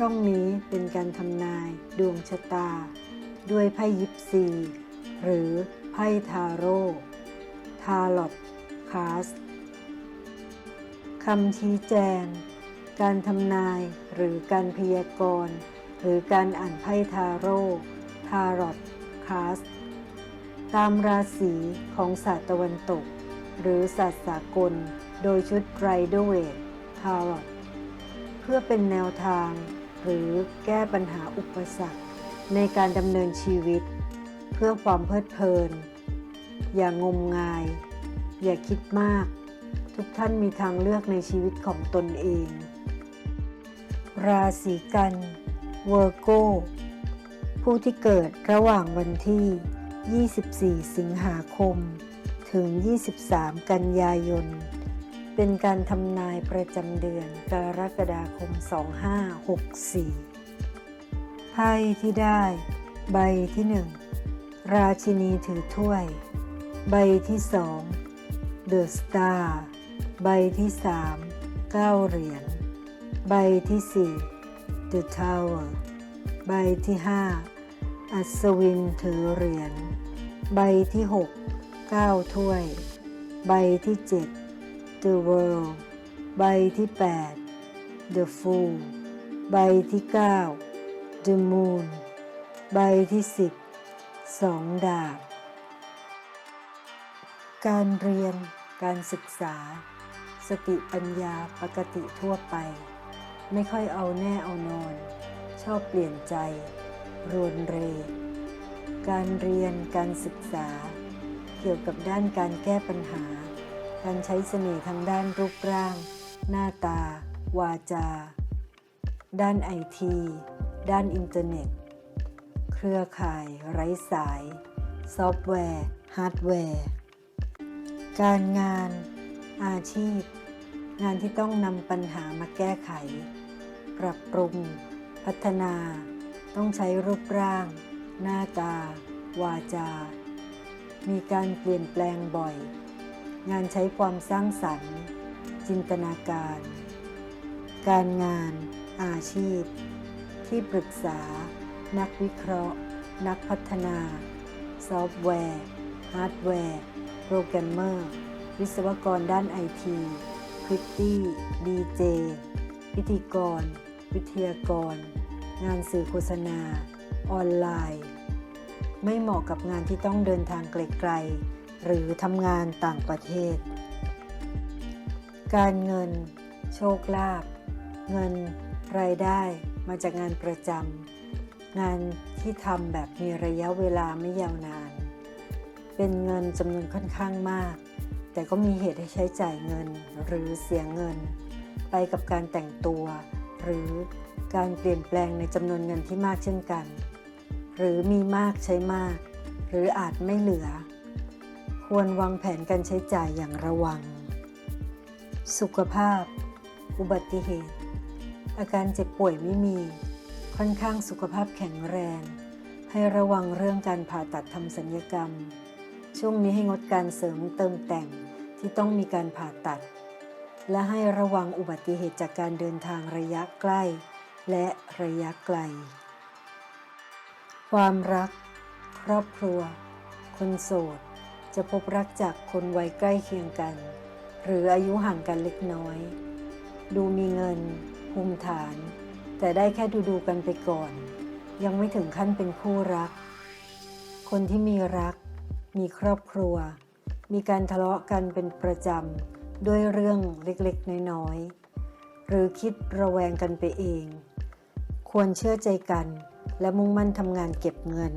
ช่องนี้เป็นการทำนายดวงชะตา ด้วยไพ่ยิปซี หรือไพ่ทาโร่ทาลอตคาสคำชี้แจง การทำนายหรือการพยากรณ์หรือการอ่านไพ่ทาโร่ทารอตคาสตามราศีของศาสตร์ตะวันตก หรือศาสตร์สากล โดยชุดไรเดอร์เวททารอตเพื่อเป็นแนวทาง หรือแก้ปัญหาอุปสรรค ในการดำเนินชีวิต เพื่อความเพลิดเพลิน อย่างงมงาย อย่าคิดมาก ทุกท่านมีทางเลือกในชีวิตของตนเอง ราศีกัน เวอร์โกผู้ที่เกิดระหว่างวันที่ 24 สิงหาคม ถึง 23 กันยายน เป็นการทำนายประจำเดือนกรกฎาคม 2564 ไพ่ที่ได้ ใบที่ 1 ราชินีถือถ้วย ใบที่ 2 The Star ใบที่ 3 9 เหรียญ ใบที่ 4 The Tower ใบที่ 5 อัศวินถือเหรียญ ใบที่ 6 9 ถ้วย ใบที่ 7 The World ใบที่ 8 The Fool ใบที่ 9 The Moon ใบที่ 10สองดาบ การเรียน การศึกษา สติปัญญาปกติทั่วไป ไม่ค่อยเอาแน่เอานอน ชอบเปลี่ยนใจ รวนเร การเรียนการศึกษา เกี่ยวกับด้านการแก้ปัญหา การใช้เสน่ห์ทางด้านรูปร่าง หน้าตา วาจา ด้านไอที ด้านอินเทอร์เน็ต เครือข่าย ไร้สาย ซอฟต์แวร์ ฮาร์ดแวร์ การงาน อาชีพ งานที่ต้องนำปัญหามาแก้ไข ปรับปรุง พัฒนา ต้องใช้รูปร่าง หน้าตา วาจา มีการเปลี่ยนแปลงบ่อย งานใช้ความสร้างสรรค์ จินตนาการ การงาน อาชีพ ที่ปรึกษา นักวิเคราะห์ นักพัฒนา ซอฟต์แวร์ ฮาร์ดแวร์ โปรแกรมเมอร์ วิศวกรด้านไอทีพริตตี้ ดีเจ พิธีกร วิทยากร งานสื่อโฆษณา ออนไลน์ ไม่เหมาะกับงานที่ต้องเดินทางไกลๆ หรือทำงานต่างประเทศ การเงิน โชคลาภเงิน รายได้มาจากงานประจำงานที่ทำแบบมีระยะเวลาไม่ยาวนาน เป็นเงินจำนวนค่อนข้างมาก แต่ก็มีเหตุให้ใช้จ่ายเงินหรือเสียเงิน ไปกับการแต่งตัว หรือการเปลี่ยนแปลงในจำนวนเงินที่มากเช่นกัน หรือมีมากใช้มาก หรืออาจไม่เหลือ ควรวางแผนการใช้จ่ายอย่างระวัง สุขภาพ อุบัติเหตุ อาการเจ็บป่วยไม่มี ค่อนข้างสุขภาพแข็งแรง ให้ระวังเรื่องการผ่าตัดทำศัลยกรรม ช่วงนี้ให้งดการเสริมเติมแต่งที่ต้องมีการผ่าตัด และให้ระวังอุบัติเหตุจากการเดินทางระยะใกล้ และระยะไกล ความรัก ครอบครัว คนโสด จะพบรักจากคนวัยใกล้เคียงกัน หรืออายุห่างกันเล็กน้อย ดูมีเงินภูมิฐาน แต่ได้แค่ดูดูกันไปก่อน ยังไม่ถึงขั้นเป็นคู่รัก คนที่มีรัก มีครอบครัว มีการทะเลาะกันเป็นประจำด้วยเรื่องเล็กๆ น้อยๆ หรือคิดระแวงกันไปเอง ควรเชื่อใจกัน และมุ่งมั่นทำงานเก็บเงิน